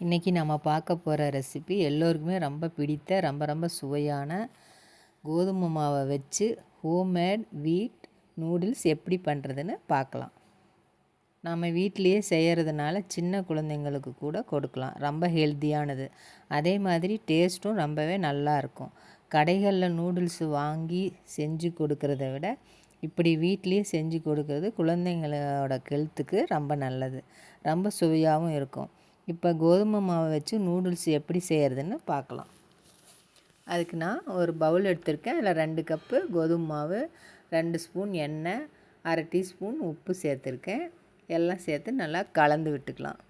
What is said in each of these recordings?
இன்றைக்கி நம்ம பார்க்க போகிற ரெசிபி எல்லோருக்குமே ரொம்ப பிடித்த ரொம்ப ரொம்ப சுவையான கோதுமை மாவை வச்சு ஹோம்மேட் வீட் நூடுல்ஸ் எப்படி பண்ணுறதுன்னு பார்க்கலாம். நம்ம வீட்லேயே செய்கிறதுனால சின்ன குழந்தைங்களுக்கு கூட கொடுக்கலாம். ரொம்ப ஹெல்த்தியானது அதே மாதிரி டேஸ்ட்டும் ரொம்பவே நல்லாயிருக்கும் கடைகளில் நூடுல்ஸ் வாங்கி செஞ்சு கொடுக்கறத விட இப்படி வீட்லேயே செஞ்சு கொடுக்கறது குழந்தைங்களோட ஹெல்த்துக்கு ரொம்ப நல்லது. ரொம்ப சுவையாகவும் இருக்கும். இப்போ கோதுமை மாவை வச்சு நூடுல்ஸ் எப்படி செய்கிறதுன்னு பார்க்கலாம். அதுக்கு நான் ஒரு பவுல் எடுத்திருக்கேன். அதில் ரெண்டு கப்பு கோதுமை மாவு ரெண்டு ஸ்பூன் எண்ணெய் அரை டீஸ்பூன் உப்பு சேர்த்துருக்கேன். எல்லாம் சேர்த்து நல்லா கலந்து விட்டுக்கலாம்.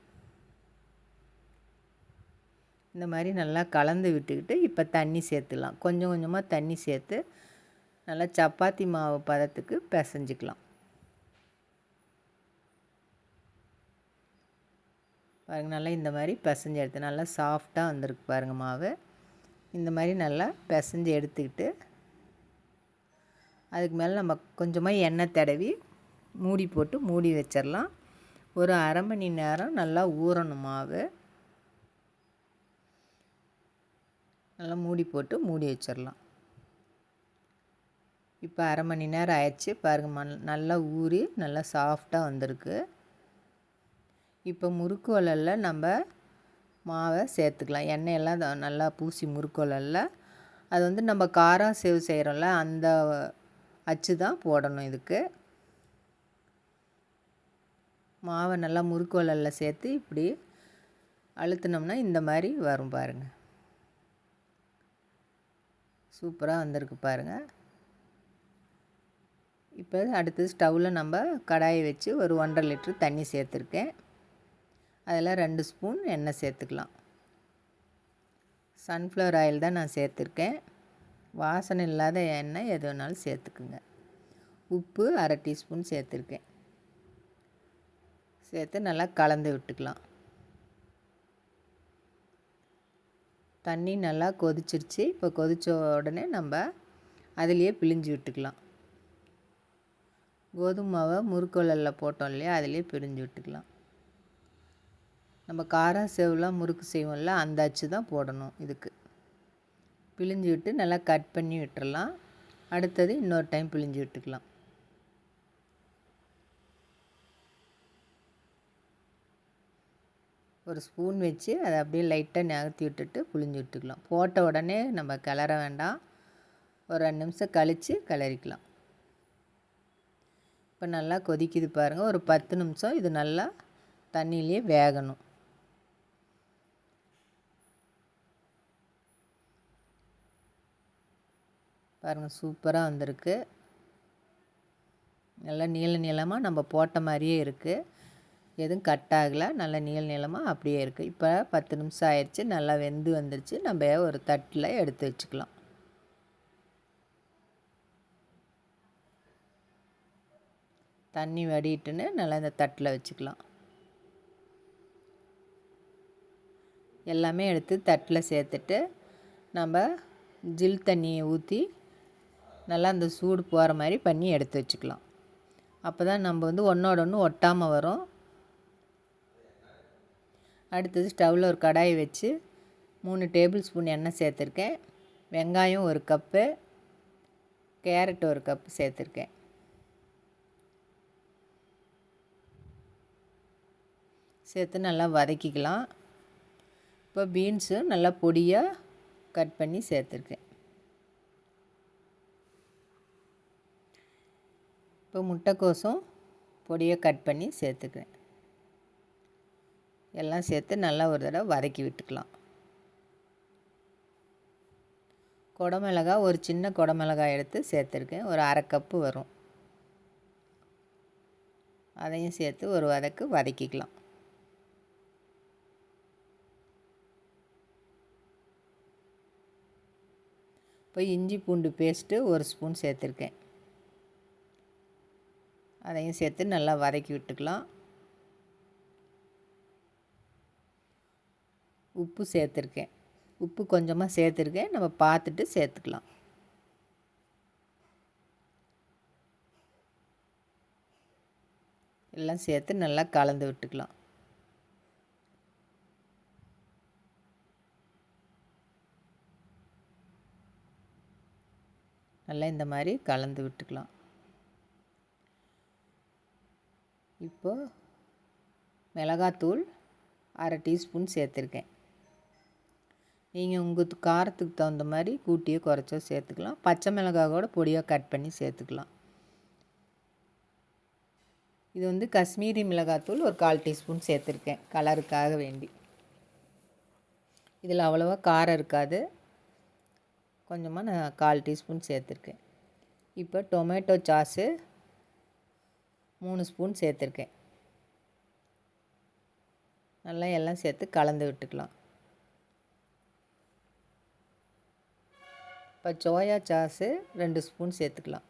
இந்த மாதிரி நல்லா கலந்து விட்டுக்கிட்டு இப்போ தண்ணி சேர்த்துக்கலாம் கொஞ்சம் கொஞ்சமாக தண்ணி சேர்த்து நல்லா சப்பாத்தி மாவு பதத்துக்கு பிசைஞ்சிக்கலாம். பாருங்கள் நல்லா இந்த மாதிரி பிசைஞ்சு எடுத்து நல்லா சாஃப்டாக வந்திருக்கு பாருங்கள் மாவு. இந்த மாதிரி நல்லா பிசைஞ்சு எடுத்துக்கிட்டு அதுக்கு மேலே நம்ம கொஞ்சமாக எண்ணெய் தடவி மூடி போட்டு மூடி வச்சிடலாம். ஒரு அரை மணி நேரம் நல்லா ஊறணும் மாவு. நல்லா மூடி போட்டு மூடி வச்சிடலாம். இப்போ அரை மணி நேரம் ஆயிடுச்சு. பாருங்கள் நல்லா ஊறி நல்லா சாஃப்டாக வந்திருக்கு. இப்போ முறுக்கு வள்ளலில் நம்ம மாவை சேர்த்துக்கலாம். எண்ணெயெல்லாம் நல்லா பூசி முறுக்கு வள்ளலில் அது வந்து நம்ம காரம் சேவ் செய்கிறோம்ல அந்த அச்சு தான் போடணும் இதுக்கு. மாவை நல்லா முறுக்கு வள்ளலில் சேர்த்து இப்படி அழுத்தினோம்னா இந்த மாதிரி வரும் பாருங்கள் சூப்பராக வந்திருக்கு பாருங்கள் இப்போ அடுத்து ஸ்டவ்வில் நம்ம கடாயை வச்சு ஒரு ஒன்றரை லிட்ரு தண்ணி சேர்த்துருக்கேன். அதில் ரெண்டு ஸ்பூன் எண்ணெய் சேர்த்துக்கலாம். சன்ஃப்ளவர் ஆயில் தான் நான் சேர்த்துருக்கேன். வாசனை இல்லாத எண்ணெய் எது வேணாலும் சேர்த்துக்குங்க. உப்பு அரை டீஸ்பூன் சேர்த்துருக்கேன். சேர்த்து நல்லா கலந்து விட்டுக்கலாம். தண்ணி நல்லா கொதிச்சிருச்சு. இப்போ கொதித்த உடனே நம்ம அதுலேயே பிழிஞ்சு விட்டுக்கலாம். கோதுமாவை மாவை போட்டோம் இல்லையா? அதிலே பிழிஞ்சு விட்டுக்கலாம். நம்ம காரம் செவ்லாம் முறுக்கு செய்வோம்ல அந்த அச்சு தான் போடணும் இதுக்கு. பிழிஞ்சு விட்டு நல்லா கட் பண்ணி விட்டுறலாம். அடுத்தது இன்னொரு டைம் பிழிஞ்சு விட்டுக்கலாம். ஒரு ஸ்பூன் வச்சு அதை அப்படியே லைட்டாக நகர்த்தி விட்டுட்டு புழிஞ்சு விட்டுக்கலாம். போட்ட உடனே நம்ம கிளற வேண்டாம். ஒரு ரெண்டு நிமிஷம் கழித்து கிளறிக்கலாம். இப்போ நல்லா கொதிக்குது பாருங்கள் ஒரு பத்து நிமிஷம் இது நல்லா தண்ணியிலே வேகணும். பாருங்கள் சூப்பராக வந்திருக்கு. நல்லா நீள நீளமாக நம்ம போட்ட மாதிரியே இருக்குது எதுவும் கட் ஆகலை. நல்லா நீள நீளமாக அப்படியே இருக்குது இப்போ பத்து நிமிஷம் ஆயிடுச்சு நல்லா வெந்து வந்துருச்சு. நம்ம ஒரு தட்டில் எடுத்து வச்சுக்கலாம். தண்ணி வடிட்டுன்னு நல்லா இந்த தட்டில் வச்சுக்கலாம். எல்லாமே எடுத்து தட்டில் சேர்த்துட்டு நம்ம ஜில் தண்ணியை ஊற்றி நல்லா அந்த சூடு போகிற மாதிரி பண்ணி எடுத்து வச்சுக்கலாம். அப்போ தான் நம்ம வந்து ஒன்றோட ஒன்று ஒட்டாமல் வரும். அடுத்தது ஸ்டவ்வில் ஒரு கடாயை வச்சு மூணு டேபிள் ஸ்பூன் எண்ணெய் சேர்த்துருக்கேன். வெங்காயம் ஒரு கப்பு கேரட் ஒரு கப்பு சேர்த்துருக்கேன். சேர்த்து நல்லா வதக்கிக்கலாம். இப்போ பீன்ஸும் நல்லா பொடியாக கட் பண்ணி சேர்த்துருக்கேன். இப்போ முட்டைக்கோசும் பொடியை கட் பண்ணி சேர்த்துக்கிறேன் எல்லாம் சேர்த்து நல்லா ஒரு தடவை வதக்கி விட்டுக்கலாம். குடமிளகாய் ஒரு சின்ன குடமிளகாய் எடுத்து சேர்த்துருக்கேன். ஒரு அரை கப்பு வரும். அதையும் சேர்த்து ஒரு வதக்கு வதக்கிக்கலாம். இப்போ இஞ்சி பூண்டு பேஸ்ட்டு ஒரு ஸ்பூன் சேர்த்துருக்கேன். அதையும் சேர்த்து நல்லா வதக்கி விட்டுக்கலாம். உப்பு சேர்த்துருக்கேன். உப்பு கொஞ்சமாக சேர்த்துருக்கேன். நம்ம பார்த்துட்டு சேர்த்துக்கலாம். எல்லாம் சேர்த்து நல்லா கலந்து விட்டுக்கலாம். நல்லா இந்த மாதிரி கலந்து விட்டுக்கலாம். இப்போ மிளகாத்தூள் அரை டீஸ்பூன் சேர்த்துருக்கேன். நீங்கள் உங்கள் காரத்துக்கு தகுந்த மாதிரி கூட்டியோ குறைச்சோ சேர்த்துக்கலாம். பச்சை மிளகாய் கூட பொடியாக கட் பண்ணி சேர்த்துக்கலாம். இது வந்து காஷ்மீரி மிளகாத்தூள் ஒரு கால் டீஸ்பூன் சேர்த்துருக்கேன் கலருக்காக வேண்டி. இதில் அவ்வளோவா காரம் இருக்காது. கொஞ்சமாக நான் கால் டீஸ்பூன் சேர்த்துருக்கேன். இப்போ டொமேட்டோ சாஸு மூணு ஸ்பூன் சேர்த்துருக்கேன். நல்லா எல்லாம் சேர்த்து கலந்து விட்டுக்கலாம். இப்போ சோயா சாஸு ரெண்டு ஸ்பூன் சேர்த்துக்கலாம்.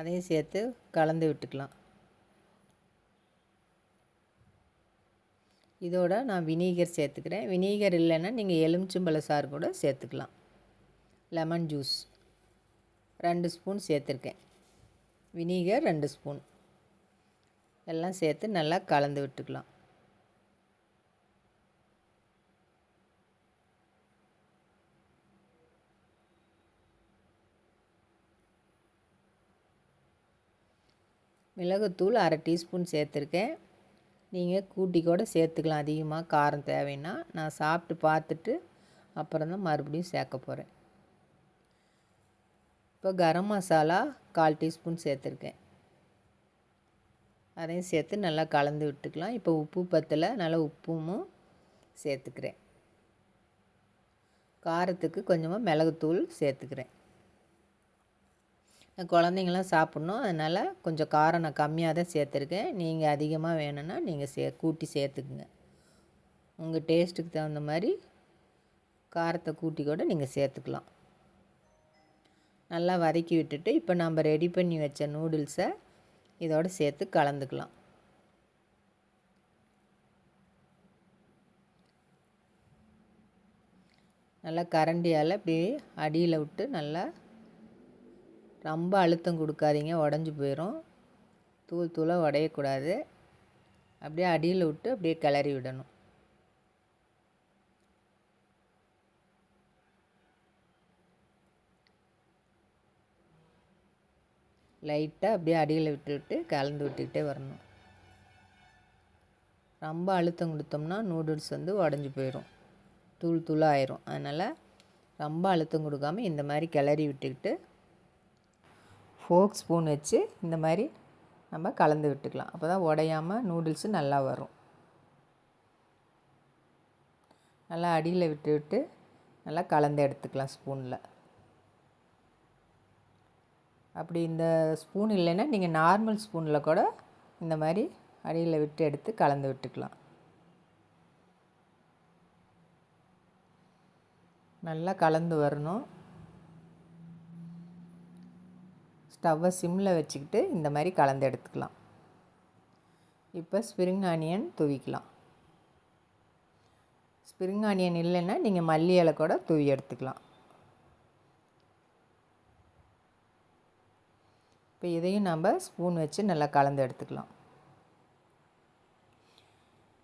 அதையும் சேர்த்து கலந்து விட்டுக்கலாம். இதோட நான் வினீகர் சேர்த்துக்கிறேன். வினீகர் இல்லைன்னா நீங்கள் எலுமிச்சம்பழ சாறு கூட சேர்த்துக்கலாம். Lemon juice. ரெண்டு ஸ்பூன் சேர்த்துருக்கேன். வினீகர் ரெண்டு ஸ்பூன். எல்லாம் சேர்த்து நல்லா கலந்து விட்டுக்கலாம். மிளகுத்தூள் அரை டீஸ்பூன் சேர்த்துருக்கேன். நீங்கள் கூட்டி கூட சேர்த்துக்கலாம். அதிகமாக காரம் தேவைன்னா நான் சாப்பிட்டு பார்த்துட்டு அப்புறம் தான் மறுபடியும் சேர்க்க போகிறேன் இப்போ கரம் மசாலா கால் டீஸ்பூன் சேர்த்துருக்கேன். அதையும் சேர்த்து நல்லா கலந்து விட்டுக்கலாம். இப்போ உப்பு பத்தில் நல்லா உப்பும் சேர்த்துக்கிறேன். காரத்துக்கு கொஞ்சமாக மிளகுத்தூள் சேர்த்துக்கிறேன். குழந்தைங்களாம் சாப்பிட்ணும். அதனால் கொஞ்சம் காரம் நான் கம்மியாக தான் சேர்த்துருக்கேன். நீங்கள் அதிகமாக வேணும்னா நீங்கள் சே கூட்டி சேர்த்துக்குங்க. உங்கள் டேஸ்ட்டுக்கு தகுந்த மாதிரி காரத்தை கூட்டி கூட நீங்கள் சேர்த்துக்கலாம். நல்லா வதக்கி விட்டுட்டு இப்போ நம்ம ரெடி பண்ணி வச்ச நூடுல்ஸை இதோடு சேர்த்து கலந்துக்கலாம். நல்லா கரண்டியால் இப்படி அடியில் விட்டு நல்லா ரொம்ப அழுத்தம் கொடுக்காதீங்க உடஞ்சி போயிடும் தூள் தூளாக உடையக்கூடாது. அப்படியே அடியில் விட்டு அப்படியே கிளறி விடணும். லைட்டாக அப்படியே அடியில் விட்டு விட்டு கலந்து விட்டுக்கிட்டே வரணும். ரொம்ப அழுத்தம் கொடுத்தோம்னா நூடுல்ஸ் வந்து உடஞ்சி போயிடும் தூள் தூளாக ஆயிரும். அதனால் ரொம்ப அழுத்தம் கொடுக்காமல் இந்த மாதிரி கிளறி விட்டுக்கிட்டு ஃபோக் ஸ்பூன் வச்சு இந்த மாதிரி நம்ம கலந்து விட்டுக்கலாம். அப்போ தான் உடையாமல் நூடுல்ஸு நல்லா வரும். நல்லா அடியில் விட்டு விட்டு நல்லா கலந்து எடுத்துக்கலாம் ஸ்பூனில். அப்படி இந்த ஸ்பூன் இல்லைன்னா நீங்கள் நார்மல் ஸ்பூனில் கூட இந்த மாதிரி அடியில் விட்டு எடுத்து கலந்து விட்டுக்கலாம். நல்லா கலந்து வரணும். ஸ்டவ்வை சிம்மில் வச்சுக்கிட்டு இந்த மாதிரி கலந்து எடுத்துக்கலாம். இப்போ ஸ்ப்ரிங் ஆனியன் தூவிக்கலாம். ஸ்ப்ரிங் ஆனியன் இல்லைன்னா நீங்கள் மல்லி இலை கூட தூவி எடுத்துக்கலாம். இப்போ இதையும் நம்ம ஸ்பூன் வச்சு நல்லா கலந்து எடுத்துக்கலாம்.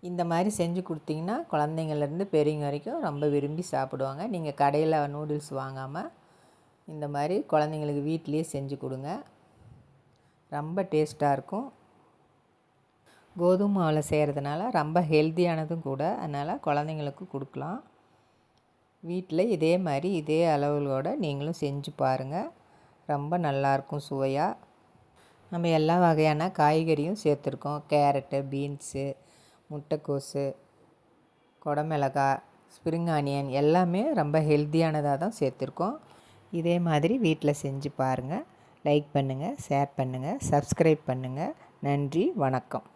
இந்த மாதிரி செஞ்சு கொடுத்தீங்கன்னா குழந்தைங்கள்லேருந்து பெரியவங்க வரைக்கும் ரொம்ப விரும்பி சாப்பிடுவாங்க. நீங்கள் கடையில் நூடுல்ஸ் வாங்காமல் இந்த மாதிரி குழந்தைங்களுக்கு வீட்லேயே செஞ்சு கொடுங்க. ரொம்ப டேஸ்ட்டாக இருக்கும். கோதுமை மாவில் செய்கிறதுனால ரொம்ப ஹெல்த்தியானதும் கூட அதனால் குழந்தைங்களுக்கு கொடுக்கலாம். வீட்டில் இதே மாதிரி இதே அளவுகளோடு நீங்களும் செஞ்சு பாருங்கள் ரொம்ப நல்லாயிருக்கும் சுவையாக நம்ம எல்லா வகையான காய்கறியும் சேர்த்துருக்கோம். கேரட்டு பீன்ஸு முட்டைக்கோஸு குடமிளகாய் ஸ்ப்ரிங் ஆனியன் எல்லாமே ரொம்ப ஹெல்த்தியானதாக தான் சேர்த்துருக்கோம். இதே மாதிரி வீட்டில் செஞ்சு பாருங்கள் லைக் பண்ணுங்கள் ஷேர் பண்ணுங்கள் சப்ஸ்கிரைப் பண்ணுங்கள் நன்றி வணக்கம்.